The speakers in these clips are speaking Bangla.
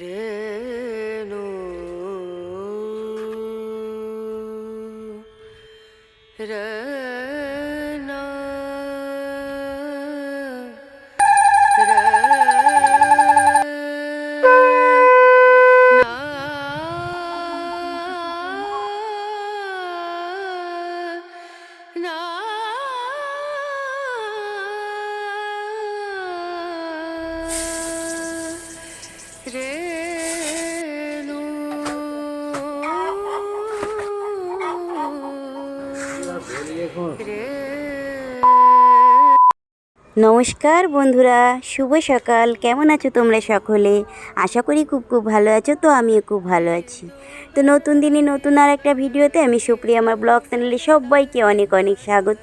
রেণু রেনা নমস্কার বন্ধুরা, শুভ সকাল। কেমন আছো তোমরা সকলে? আশা করি খুব খুব ভালো আছো, তো আমিও খুব ভালো আছি। তো নতুন দিনে নতুন আর একটা ভিডিওতে আমি সুপ্রিয়া, আমার ব্লগ চ্যানেলে সবাইকে অনেক অনেক স্বাগত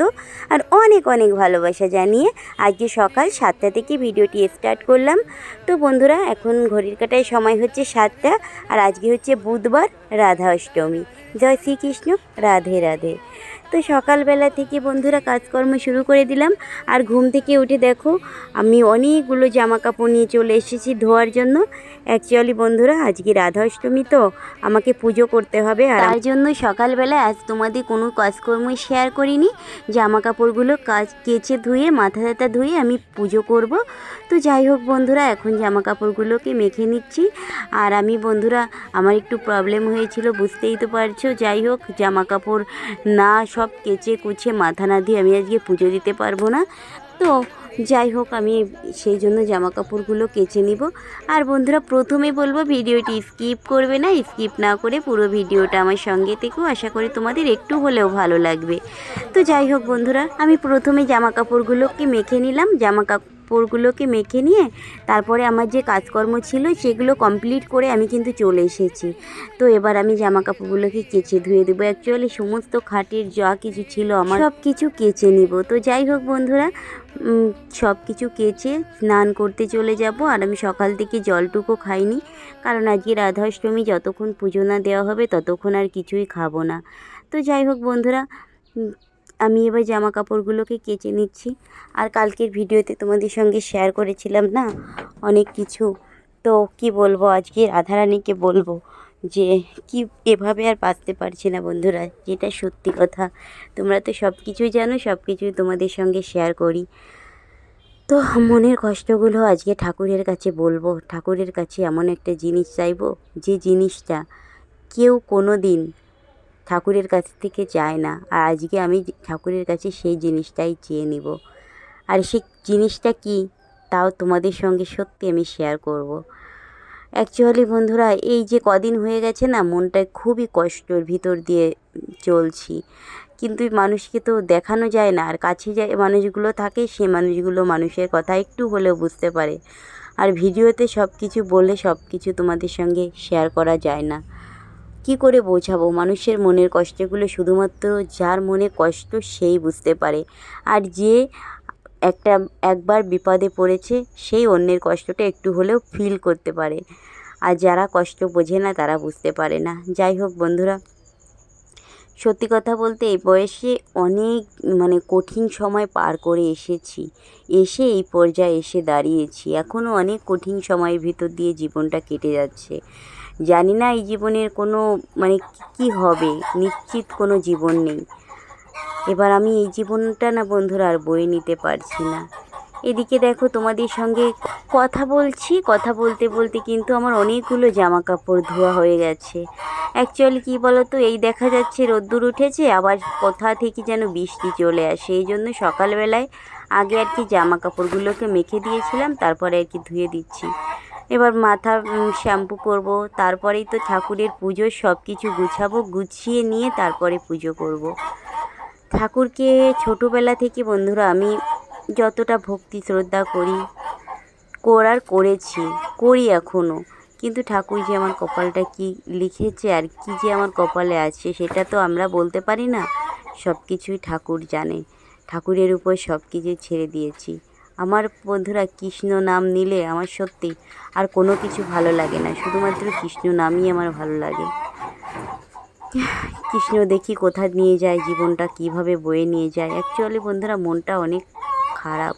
আর অনেক অনেক ভালোবাসা জানিয়ে আজকে সকাল সাতটা থেকে ভিডিওটি স্টার্ট করলাম। তো বন্ধুরা, এখন ঘড়ির কাটায় সময় হচ্ছে সাতটা আর আজকে হচ্ছে বুধবার রাধা অষ্টমী। জয় শ্রীকৃষ্ণ, রাধে রাধে। তো সকালবেলা থেকে বন্ধুরা কাজকর্ম শুরু করে দিলাম। আর ঘুম থেকে উঠে দেখো, আমি অনেকগুলো জামা কাপড় নিয়ে চলে এসেছি ধোয়ার জন্য। অ্যাকচুয়ালি বন্ধুরা, আজকে রাধা অষ্টমী তো, আমাকে পুজো করতে হবে। আর তার জন্য সকালবেলা আজ তোমাদের কোনো কাজকর্মই শেয়ার করিনি। জামা কাপড়গুলো কাজ কেচে ধুয়ে, মাথা ব্যথা ধুয়ে আমি পুজো করব। তো যাই হোক বন্ধুরা, এখন জামা কাপড়গুলোকে মেখে নিচ্ছি। আর আমি বন্ধুরা, আমার একটু প্রবলেম হয়েছিল, বুঝতেই তো পারছ। যাই হোক জামা কাপড় না, সব কেচে কুচে মাথা না দিয়ে আমি আজকে পুজো দিতে পারব না। তো যাই হোক, আমি সেই জন্য জামা কাপড়গুলো কেচে নিব। আর বন্ধুরা প্রথমে বলব, ভিডিওটি স্কিপ করবে না, স্কিপ না করে পুরো ভিডিওটা আমার সঙ্গে থেকেও আশা করি তোমাদের একটু হলেও ভালো লাগবে। তো যাই হোক, বন্ধুরা, আমি প্রথমে জামা কাপড়গুলোকে মেখে নিলাম। জামা কাপড়গুলোকে মেখে নিয়ে তারপরে আমার যে কাজকর্ম ছিল সেগুলো কমপ্লিট করে আমি কিন্তু চলে এসেছি। তো এবার আমি জামা কাপড়গুলোকে কেচে ধুয়ে দেবো। অ্যাকচুয়ালি সমস্ত খাটের যা কিছু ছিল আমার সব কিছু কেচে নিব। তো যাই হোক বন্ধুরা সব কিছু কেচে স্নান করতে চলে যাব। আর আমি সকাল থেকে জলটুকু খাইনি, কারণ আজকে রাধাষ্টমী, যতক্ষণ পুজো না দেওয়া হবে ততক্ষণ আর কিছুই খাব না। তো যাই হোক বন্ধুরা আমি এবার জামা কাপড়গুলোকে কেচে নিচ্ছি। আর কালকের ভিডিওতে তোমাদের সঙ্গে শেয়ার করেছিলাম না অনেক কিছু। তো কি বলব, আজকে রাধারানীকে বলব যে, কি এভাবে আর বাঁচতে পারছি না বন্ধুরা, যেটা সত্যি কথা। তোমরা তো সব কিছুই জানো সব কিছুই তোমাদের সঙ্গে শেয়ার করি। তো মনের কষ্টগুলো আজকে ঠাকুরের কাছে বলব। ঠাকুরের কাছে এমন একটা জিনিস চাইব, যে জিনিসটা কেউ কোনো দিন ঠাকুরের কাছ থেকে চায় না। আর আজকে আমি ঠাকুরের কাছে সেই জিনিসটাই চেয়ে নিব। আর সেই জিনিসটা কি, তাও তোমাদের সঙ্গে সত্যি আমি শেয়ার করব। অ্যাকচুয়ালি বন্ধুরা, এই যে কদিন হয়ে গেছে না, মনটায় খুবই কষ্টর ভিতর দিয়ে চলছি। কিন্তু মানুষকে তো দেখানো যায় না, আর কাছে যে মানুষগুলো থাকে, সে মানুষগুলো মানুষের কথা একটু হলেও বুঝতে পারে। আর ভিডিওতে সব কিছু বলে সব কিছু তোমাদের সঙ্গে শেয়ার করা যায় না। কি করে বোঝাবো? মানুষের মনের কষ্টগুলো শুধুমাত্র যার মনে কষ্ট সেই বুঝতে পারে। আর যে একটা, একবার বিপদে পড়েছে, সেই অন্যের কষ্টটা একটু হলেও ফিল করতে পারে। আর যারা কষ্ট বোঝে না, তারা বুঝতে পারে না। যাই হোক বন্ধুরা, সত্যি কথা বলতে এই বয়সে অনেক মানে কঠিন সময় পার করে এসেছি। এসে এই পর্যায়ে এসে দাঁড়িয়েছি। এখনও অনেক কঠিন সময়ের ভিতর দিয়ে জীবনটা কেটে যাচ্ছে। জানি না এই জীবনের কোনো মানে কী হবে? নিশ্চিত কোনো জীবন নেই। এবার আমি এই জীবনটা না বন্ধুরা আর বয়ে নিতে পারছি না। এদিকে দেখো তোমাদের সঙ্গে কথা বলছি। কথা বলতে বলতে কিন্তু আমার অনেকগুলো জামা কাপড় ধোয়া হয়ে গেছে। অ্যাকচুয়ালি কী বলো তো এই দেখা যাচ্ছে রোদ্দুর উঠেছে, আবার কোথা থেকে যেন বৃষ্টি চলে আসে। এই জন্য সকালবেলায় আগে আর কি জামা কাপড়গুলোকে মেখে দিয়েছিলাম, তারপরে আর কি ধুয়ে দিচ্ছি। এবার মাথা শ্যাম্পু করব, তারপরেই তো ঠাকুরের পুজোর সব কিছু গুছাবো, গুছিয়ে নিয়ে তারপরে পুজো করব। ঠাকুরকে ছোটোবেলা থেকে বন্ধুরা, আমি যতটা ভক্তি শ্রদ্ধা করি, করার করেছি, করি এখনও কিন্তু ঠাকুর যে আমার কপালটা কি লিখেছে আর কি যে আমার কপালে আছে, সেটা তো আমরা বলতে পারি না। সব কিছুই ঠাকুর জানে। ঠাকুরের উপর সব কিছু ছেড়ে দিয়েছি। আমার বন্ধুরা কৃষ্ণ নাম নিলে আমার সত্যি আর কোনো কিছু ভালো লাগে না। শুধুমাত্র কৃষ্ণ নামই আমার ভালো লাগে। কৃষ্ণ দেখি কোথা নিয়ে যায়, জীবনটা কীভাবে বয়ে নিয়ে যায়। অ্যাকচুয়ালি বন্ধুরা মনটা অনেক খারাপ।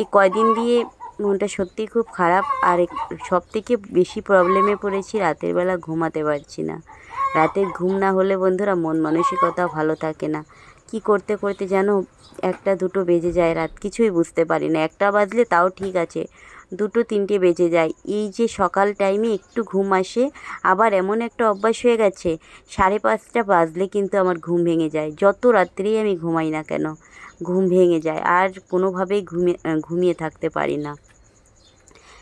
এই কয়দিন দিয়ে মনটা সত্যিই খুব খারাপ আর সব থেকে বেশি প্রবলেমে পড়েছি রাতের বেলা ঘুমাতে পারছি না। রাতে ঘুম না হলে বন্ধুরা মন মানসিকতা ভালো থাকে না। কি করতে করতে যেন একটা দুটো বেজে যায় রাত, কিছুই বুঝতে পারি না। একটা বাজলে তাও ঠিক আছে, দুটো তিনটে বেজে যায়। এই যে সকাল টাইমে একটু ঘুম আসে, আবার এমন একটা অভ্যাস হয়ে গেছে, সাড়ে পাঁচটা বাজলে কিন্তু আমার ঘুম ভেঙে যায়। যত রাত্রেই আমি ঘুমাই না কেন, ঘুম ভেঙে যায়, আর কোনোভাবেই ঘুমিয়ে ঘুমিয়ে থাকতে পারি না।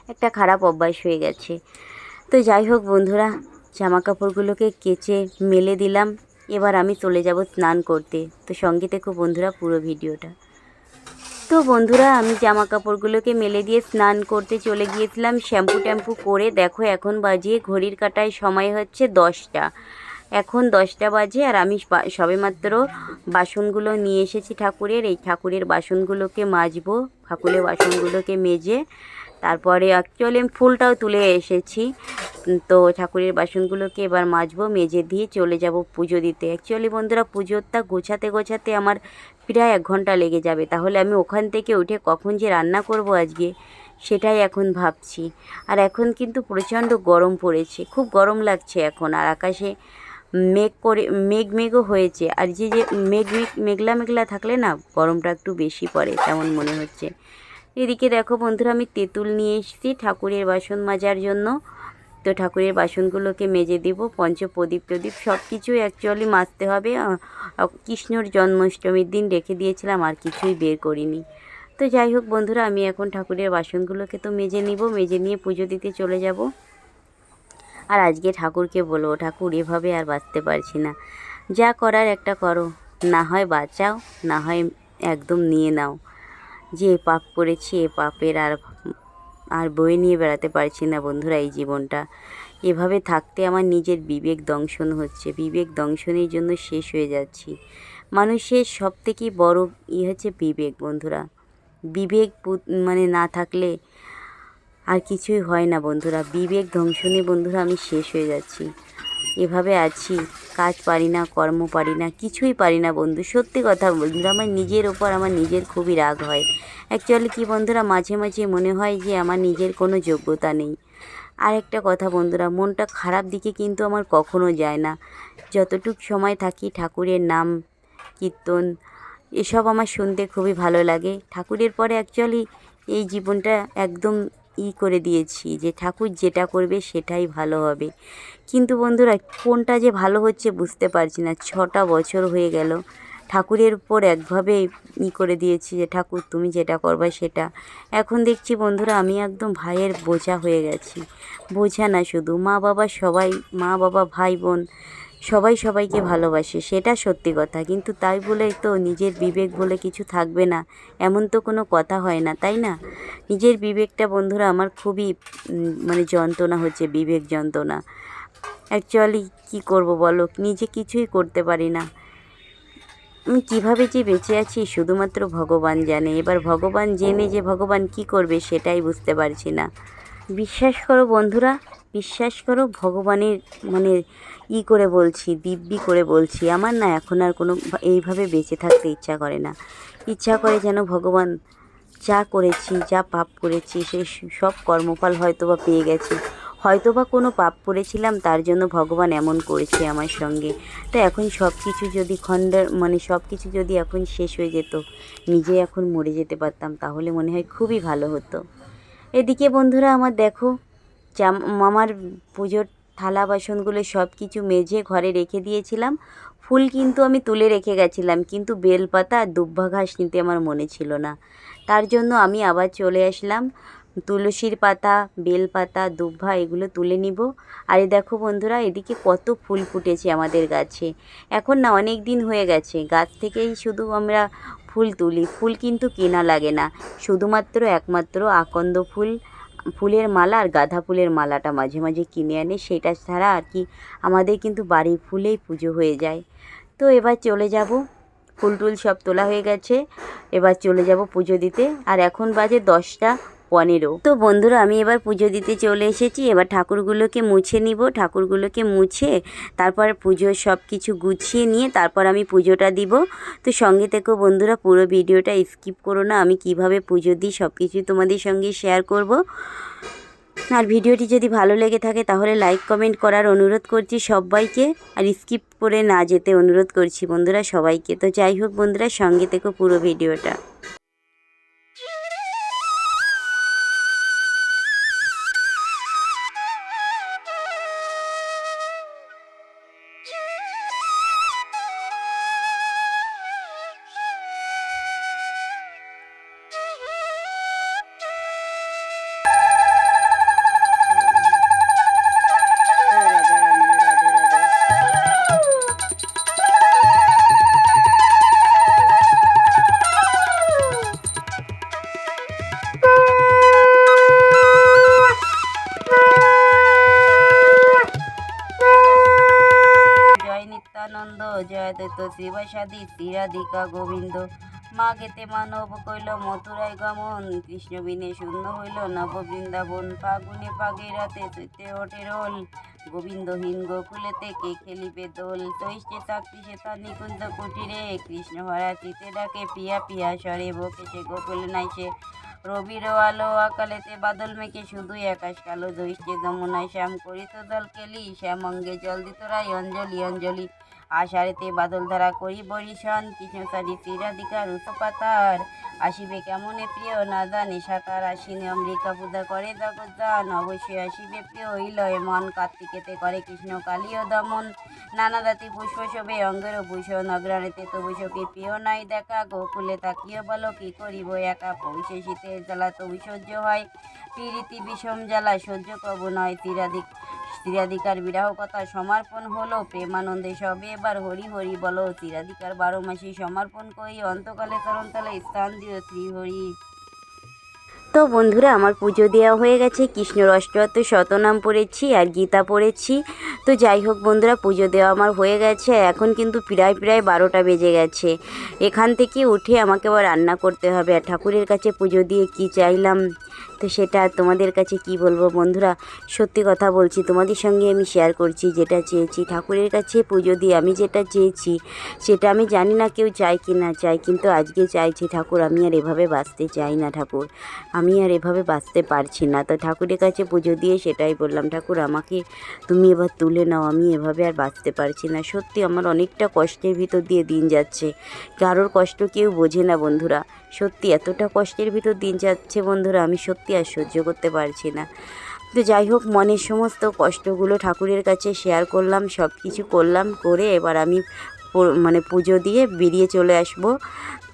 একটা খারাপ অভ্যাস হয়ে গেছে। তো যাই হোক বন্ধুরা জামা কাপড়গুলোকে কেচে মেলে দিলাম। এবার আমি চলে যাব স্নান করতে। তো সঙ্গে থেকো বন্ধুরা পুরো ভিডিওটা। তো বন্ধুরা, আমি জামা কাপড়গুলোকে মেলে দিয়ে স্নান করতে চলে গিয়েছিলাম, শ্যাম্পু ট্যাম্পু করে। দেখো, এখন বাজিয়ে ঘড়ির কাটায় সময় হচ্ছে দশটা। এখন দশটা বাজে আর আমি সবেমাত্র বাসনগুলো নিয়ে এসেছি ঠাকুরের। এই ঠাকুরের বাসনগুলোকে মাজবো, ঠাকুরের বাসনগুলোকে মেজে। তারপরে অ্যাকচুয়ালি আমি ফুলটাও তুলে এসেছি। তো ঠাকুরের বাসনগুলোকে এবার মাজবো, মেজে দিয়ে চলে যাব পুজো দিতে। অ্যাকচুয়ালি বন্ধুরা, পুজোটা গোছাতে গোছাতে আমার প্রায় এক ঘণ্টা লেগে যাবে। তাহলে আমি ওখান থেকে উঠে কখন যে রান্না করব আজকে, সেটাই এখন ভাবছি। আর এখন কিন্তু প্রচণ্ড গরম পড়েছে, খুব গরম লাগছে এখন। আর আকাশে মেঘ করে, মেঘ মেঘও হয়েছে। আর যে যে মেঘ মেঘ, মেঘলা মেঘলা থাকলে না গরমটা একটু বেশি পড়ে, তেমন মনে হচ্ছে। এদিকে দেখো বন্ধুরা, আমি তেঁতুল নিয়ে এসেছি ঠাকুরের বাসন মাজার জন্য। তো ঠাকুরের বাসনগুলোকে মেজে দিব, পঞ্চপ্রদীপ প্রদীপ সব কিছুই অ্যাকচুয়ালি মাজতে হবে। কৃষ্ণর জন্মাষ্টমীর দিন রেখে দিয়েছিলাম, আর কিছুই বের করিনি। তো যাই হোক বন্ধুরা, আমি এখন ঠাকুরের বাসনগুলোকে তো মেজে নিব, মেজে নিয়ে পুজো দিতে চলে যাব। আর আজকে ঠাকুরকে বলব, ঠাকুর, এভাবে আর বাঁচতে পারছি না। যা করার একটা করো, না হয় বাঁচাও, না হয় একদম নিয়ে নাও। যে পাপ করেছি, এ পাপের আর আর বয়ে নিয়ে বেড়াতে পারছি না বন্ধুরা এই জীবনটা। এভাবে থাকতে আমার নিজের বিবেক দংশন হচ্ছে। বিবেক দংশনের জন্য শেষ হয়ে যাচ্ছি। মানুষের সব থেকে বড় ই হচ্ছে বিবেক বন্ধুরা। বিবেক মানে না থাকলে আর কিছুই হয় না বন্ধুরা। বিবেক ধ্বংসনে বন্ধুরা আমি শেষ হয়ে যাচ্ছি। এভাবে আছি, কাজ পারি না, কর্ম পারি না, কিছুই পারি না বন্ধু, সত্যি কথা বন্ধুরা আমার নিজের ওপর আমার নিজের খুবই রাগ হয়। অ্যাকচুয়ালি কি বন্ধুরা, মাঝে মাঝে মনে হয় যে আমার নিজের কোনো যোগ্যতা নেই। আর একটা কথা বন্ধুরা, মনটা খারাপ দিকে কিন্তু আমার কখনো যায় না। যতটুক সময় থাকি ঠাকুরের নাম, কীর্তন, এসব আমার শুনতে খুবই ভালো লাগে। ঠাকুরের পরে অ্যাকচুয়ালি এই জীবনটা একদম ই করে দিয়েছি, যে ঠাকুর যেটা করবে সেটাই ভালো হবে। কিন্তু বন্ধুরা, কোনটা যে ভালো হচ্ছে বুঝতে পারছি না, ছটা বছর হয়ে গেল। ঠাকুরের উপর একভাবে ই করে দিয়েছি যে, ঠাকুর, তুমি যেটা করবে সেটা। এখন দেখছি বন্ধুরা, আমি একদম ভাইয়ের বোঝা হয়ে গেছি। বোঝা না শুধু মা বাবা সবাই মা বাবা ভাই বোন সবাই সবাইকে ভালোবাসে, সেটা সত্যি কথা। কিন্তু তাই বলে তো নিজের বিবেক বলে কিছু থাকবে না, এমন তো কোনো কথা হয় না, তাই না? নিজের বিবেকটা বন্ধুরা, আমার খুবই মানে যন্ত্রণা হচ্ছে, বিবেক যন্ত্রণা। অ্যাকচুয়ালি কি করব বলো? নিজে কিছুই করতে পারি না। আমি কীভাবে যে বেঁচে আছি, শুধুমাত্র ভগবান জানে। এবার ভগবান জেনে যে ভগবান কি করবে, সেটাই বুঝতে পারছি না। বিশ্বাস করো বন্ধুরা বিশ্বাস করো, ভগবানের মানে ই করে বলছি, দিব্যি করে বলছি, আমার না এখন আর কোনো এইভাবে বেঁচে থাকতে ইচ্ছা করে না। ইচ্ছা করে যেন ভগবান যা করেছি, যা পাপ করেছি, সে সব কর্মফল হয়তো বা পেয়ে গেছি। হয়তো বা কোনো পাপ করেছিলাম, তার জন্য ভগবান এমন করেছে আমার সঙ্গে। তো এখন সব কিছু যদি খণ্ড মানে সব কিছু যদি এখন শেষ হয়ে যেত, নিজে এখন মরে যেতে পারতাম, তাহলে মনে হয় খুবই ভালো হতো। এদিকে বন্ধুরা, আমার দেখো আমার পুজোর থালা বাসনগুলো সব কিছু মেজে ঘরে রেখে দিয়েছিলাম। ফুল কিন্তু আমি তুলে রেখে গেছিলাম, কিন্তু বেলপাতা আর দুব্বা ঘাস নিতে আমার মনে ছিল না। তার জন্য আমি আবার চলে আসলাম। তুলসীর পাতা, বেলপাতা দুব্বা এগুলো তুলে নিব। আর দেখো বন্ধুরা, এদিকে কত ফুল ফুটেছে আমাদের গাছে। এখন না অনেক দিন হয়ে গেছে, গাছ থেকেই শুধু আমরা ফুল তুলি। ফুল কিন্তু কেনা লাগে না, শুধুমাত্র একমাত্র আকন্দ ফুল। ফুলের মালা আর গাঁদা ফুলের মালাটা মাঝে মাঝে কিনে আনে, সেটা ছাড়া আর কি আমাদের কিন্তু বাড়ির ফুলেই পুজো হয়ে যায়। তো এবার চলে যাব, ফুল টুল সব তোলা হয়ে গেছে, এবার চলে যাব পুজো দিতে। আর এখন বাজে দশটা পনেরো। তো বন্ধুরা, আমি এবার পুজো দিতে চলে এসেছি। এবার ঠাকুরগুলোকে মুছে নিব। ঠাকুরগুলোকে মুছে তারপর পুজোর সব কিছু গুছিয়ে নিয়ে তারপর আমি পুজোটা দিব। তো সঙ্গে থেকেও বন্ধুরা, পুরো ভিডিওটা স্কিপ করো না। আমি কীভাবে পুজো দিই সব কিছুই তোমাদের সঙ্গে শেয়ার করব। আর ভিডিওটি যদি ভালো লেগে থাকে তাহলে লাইক, কমেন্ট করার অনুরোধ করছি সবাইকে। আর স্কিপ করে না যেতে অনুরোধ করছি বন্ধুরা সবাইকে। তো যাই হোক বন্ধুরা, সঙ্গে থেকো পুরো ভিডিওটা। শিবসাদী শ্রীরাধিকা গোবিন্দ। মা গেতে মানব কইল, মথুরায় গমন। কৃষ্ণ বিনে শূন্য হইল নব বৃন্দাবন ফাগুনে পাগে রাতে সইতে ওঠে রোল। গোবিন্দহীন গোকুলেতে কে খেলিবে দোল? তৈষ্টে সে তার নিকুঞ্জ কুটিরে, কৃষ্ণ হরা চিতে ডাকে, পিয়া পিয়া সরে বকে সে গোকুলে নাই সে রবির আলো আকালেতে বাদল মেঘে শুধুই আকাশ কালো দৈষ্টে যমুনায় শ্যাম করিত দল কেলি শ্যাম অঙ্গে জল দিত রায় অঞ্জলি অঞ্জলি। আষাঢ়েতে বাদল ধারা করি বরিশন কৃষ্ণসারি শ্রীরাধিকার উৎপাতার আসিবে কেমনে প্রিয়? না জানি সাঁতার আসিনে অমৃকা পূজা করে জগৎজান অবশ্যই আসিবে প্রিয়, ইলয় মন। কার্তিকেতে করে কৃষ্ণ কালীয় দমন। নানা জাতি পুষ্প শোভে অঙ্গের ভূষণ। অগ্রাণীতে তবু সখী প্রিয়, নাই দেখা। গোকুলে তাকিয়ে বলো, কি করিব? একা পৌঁছে শীতের জ্বালা তবু সহ্য হয়। পীড়িতি বিষম জ্বালা সহ্য কব নয়। তীরাধিক তীরাধিকার বিরাহ কথা সমর্পণ হলো, প্রেমানন্দে সবে এবার হরি হরি বলো। তীরাধিকার বারো মাসে সমর্পণ করি, অন্তকালে তরণতলে স্থান দিও শ্রীহরি। তো বন্ধুরা, আমার পুজো দেওয়া হয়ে গেছে। কৃষ্ণর অষ্টআত্তর শতনাম পড়েছি আর গীতা পড়েছি। তো যাই হোক বন্ধুরা, পুজো দেওয়া আমার হয়ে গেছে। এখন কিন্তু প্রায় প্রায় বারোটা বেজে গেছে। এখান থেকে উঠে আমাকে আবার রান্না করতে হবে। আর ঠাকুরের কাছে পুজো দিয়ে কি চাইলাম? তো সেটা তোমাদের কাছে কি বলব বন্ধুরা? সত্যি কথা বলছি, তোমাদের সঙ্গে আমি শেয়ার করছি যেটা চেয়েছি। ঠাকুরের কাছে পুজো দিয়ে আমি যেটা চেয়েছি, সেটা আমি জানি না কেউ চায় কি না চায়, কিন্তু আজকে চাইছি ঠাকুর, আমি আর এভাবে বাঁচতে চাই না ঠাকুর। আমি আর এভাবে বাঁচতে পারছি না। তো ঠাকুরের কাছে পুজো দিয়ে সেটাই বললাম, ঠাকুর, আমাকে তুমি এবার তুলে নাও, আমি এভাবে আর বাঁচতে পারছি না। সত্যি আমার অনেকটা কষ্টের ভিতর দিয়ে দিন যাচ্ছে। কারোর কষ্ট কেউ বোঝে না বন্ধুরা। সত্যি এতটা কষ্টের ভিতর দিন যাচ্ছে বন্ধুরা, আমি সত্যি আর সহ্য করতে পারছি না। তো যাই হোক, মনের সমস্ত কষ্টগুলো ঠাকুরের কাছে শেয়ার করলাম সব কিছু করলাম, করে এবার আমি মানে পুজো দিয়ে বেরিয়ে চলে আসব।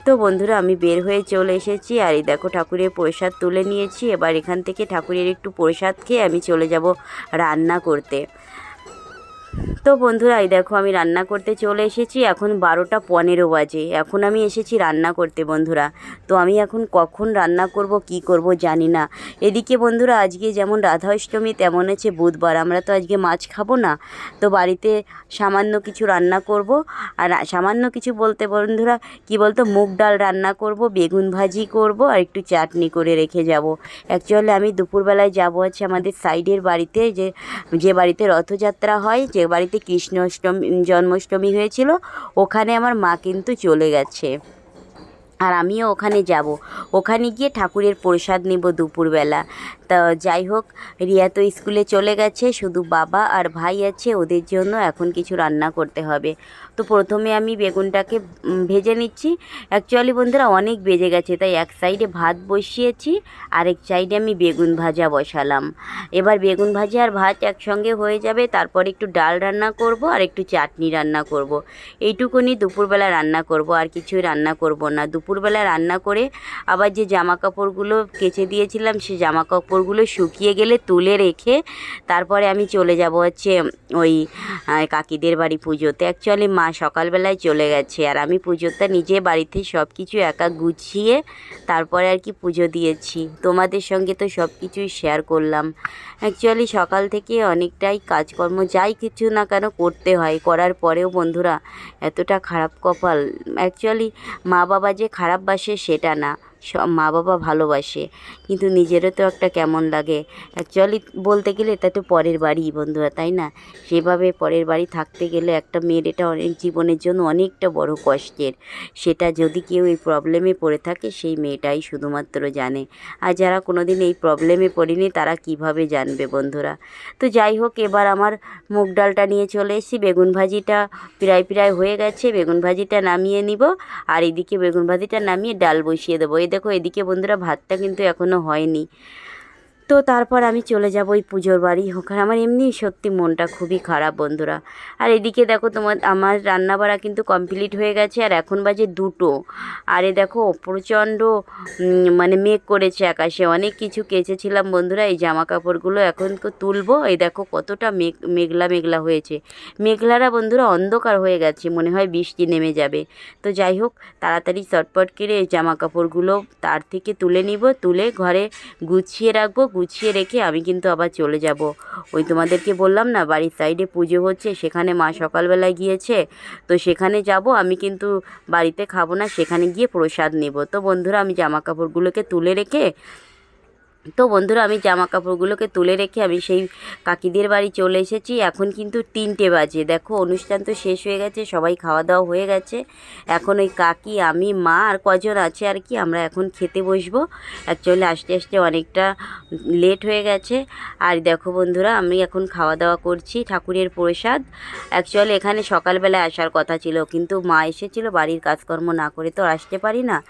তো বন্ধুরা, আমি বের হয়ে চলে এসেছি, আর এই দেখো ঠাকুরের প্রসাদ তুলে নিয়েছি। এবার এখান থেকে ঠাকুরের একটু প্রসাদ খেয়ে আমি চলে যাব রান্না করতে। তো বন্ধুরা, এই দেখো আমি রান্না করতে চলে এসেছি। এখন বারোটা পনেরো বাজে। এখন আমি এসেছি রান্না করতে বন্ধুরা। তো আমি এখন কখন রান্না করব, কি করব জানি না। এদিকে বন্ধুরা, আজকে যেমন রাধাষ্টমী, তেমন হচ্ছে বুধবার। আমরা তো আজকে মাছ খাব না। তো বাড়িতে সামান্য কিছু রান্না করব। আর সামান্য কিছু বলতে বন্ধুরা, কি বলতো, মুগ ডাল রান্না করব, বেগুন ভাজি করব, আর একটু চাটনি করে রেখে যাব। অ্যাকচুয়ালি আমি দুপুরবেলায় যাব হচ্ছে আমাদের সাইডের বাড়িতে, যে যে বাড়িতে রথযাত্রা হয়, যে বাড়িতে কৃষ্ণ অষ্টমী জন্মাষ্টমী হয়েছিল, ওখানে আমার মা কিন্তু চলে গেছে। আর আমিও ওখানে যাব। ওখানে গিয়ে ঠাকুরের প্রসাদ নেব দুপুরবেলা। তা যাই হোক, রিয়া তো স্কুলে চলে গেছে, শুধু বাবা আর ভাই আছে, ওদের জন্য এখন কিছু রান্না করতে হবে। তো প্রথমে আমি বেগুনটাকে ভেজে নিচ্ছি। অ্যাকচুয়ালি বন্ধুরা অনেক বেজে গেছে, তাই এক সাইডে ভাত বসিয়েছি আর এক সাইডে আমি বেগুন ভাজা বসালাম। এবার বেগুন ভাজা আর ভাত একসঙ্গে হয়ে যাবে, তারপর একটু ডাল রান্না করব আর একটু চাটনি রান্না করব। এইটুকুনি দুপুরবেলা রান্না করব, আর কিছুই রান্না করব না। দুপুরবেলা রান্না করে আবার যে জামা কাপড়গুলো কেচে দিয়েছিলাম, সে জামা কাপড়গুলো শুকিয়ে গেলে তুলে রেখে তারপরে আমি চলে যাব হচ্ছে ওই কাকিদের বাড়ি পুজোতে। অ্যাকচুয়ালি মা সকালবেলায় চলে গেছে। আর আমি পুজোটা নিজে বাড়িতে সব কিছু একা গুছিয়ে তারপরে আর কি পুজো দিয়েছি। তোমাদের সঙ্গে তো সব কিছুই শেয়ার করলাম। অ্যাকচুয়ালি সকাল থেকে অনেকটাই কাজকর্ম যাই কিছু না কেন করতে হয়। করার পরেও বন্ধুরা, এতটা খারাপ কপাল। অ্যাকচুয়ালি মা বাবা যে খারাপ বাসে সেটা না। সব মা বাবা ভালোবাসে। কিন্তু নিজেরও তো একটা কেমন লাগে। অ্যাকচুয়ালি বলতে গেলে এটা তো পরের বাড়ি বন্ধুরা, তাই না? সেভাবে পরের বাড়ি থাকতে গেলে একটা মেয়ের এটা অনেক জীবনের জন্য অনেকটা বড় কষ্টের। সেটা যদি কেউ এই প্রবলেমে পড়ে থাকে, সেই মেয়েটাই শুধুমাত্র জানে। আর যারা কোনো দিন এই প্রবলেমে পড়েনি, তারা কীভাবে জানবে বন্ধুরা? তো যাই হোক, এবার আমার মুগ ডালটা নিয়ে চলে এসেছি। বেগুন ভাজিটা প্রায় প্রায় হয়ে গেছে। বেগুন ভাজিটা নামিয়ে নিব। আর এদিকে বেগুন ভাজিটা নামিয়ে ডাল বসিয়ে দেবো। দেখো এদিকে বন্ধুরা ভাতটা কিন্তু এখনও হয়নি। তো তারপর আমি চলে যাব ওই পুজোর বাড়ি ওখানে। আমার এমনি সত্যি মনটা খুবই খারাপ বন্ধুরা। আর এদিকে দেখো তোমার, আমার রান্না বাড়া কিন্তু কমপ্লিট হয়ে গেছে, আর এখন বাজে দুটো। আর এ দেখো, প্রচণ্ড মানে মেঘ করেছে আকাশে। অনেক কিছু কেচেছিলাম বন্ধুরা, এই জামা কাপড়গুলো এখন তো তুলবো। এই দেখো কতটা মেঘ, মেঘলা মেঘলা হয়েছে। মেঘলারা বন্ধুরা অন্ধকার হয়ে গেছে, মনে হয় বৃষ্টি নেমে যাবে। তো যাই হোক, তাড়াতাড়ি চটপট করে এই জামা কাপড়গুলো তার থেকে তুলে নিব, তুলে ঘরে গুছিয়ে রাখব গুছিয়ে রেখে আমি কিন্তু আবার চলে যাব। ওই তোমাদেরকে বললাম না, বাড়ির সাইডে পুজো হচ্ছে, সেখানে মা সকালবেলায় গিয়েছে, তো সেখানে যাব, আমি কিন্তু বাড়িতে খাব না, সেখানে গিয়ে প্রসাদ নেব। তো বন্ধুরা, আমি জামা কাপড়গুলোকে তুলে রেখে তো বন্ধুরা, আমি জামা কাপড়গুলোকে তুলে রেখে আমি সেই কাকিদের বাড়ি চলে এসেছি। এখন কিন্তু তিনটে বাজে। দেখো, অনুষ্ঠান তো শেষ হয়ে গেছে, সবাই খাওয়া দাওয়া হয়ে গেছে। এখন ওই কাকি, আমি, মা আর কজন আছে আর কি, আমরা এখন খেতে বসবো। অ্যাকচুয়ালি আস্তে আস্তে অনেকটা লেট হয়ে গেছে। আর দেখো বন্ধুরা, আমি এখন খাওয়া দাওয়া করছি ঠাকুরের প্রসাদ। অ্যাকচুয়ালি এখানে সকালবেলায় আসার কথা ছিল, কিন্তু মা এসেছিল, বাড়ির কাজকর্ম না করে তো আসতে পারি না।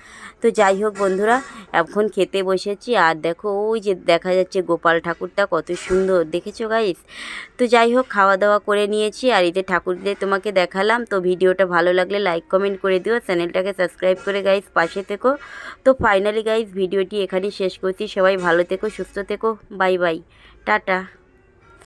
তো যাই হোক বন্ধুরা, এখন খেতে বসেছি। আর দেখো ওই যে দেখা যাচ্ছে গোপাল ঠাকুরটা কত সুন্দর, দেখেছ গাইস তো যাই হোক খাওয়া দাওয়া করে নিয়েছি আর ঈদের ঠাকুরদের তোমাকে দেখালাম, তো ভিডিওটা ভালো লাগলে লাইক কমেন্ট করে দিও, চ্যানেলটাকে সাবস্ক্রাইব করে গাইস পাশে থেকো। তো ফাইনালি গাইস ভিডিওটি এখানেই শেষ করছি, সবাই ভালো থেকো, সুস্থ থেকো বাই বাই টাটা।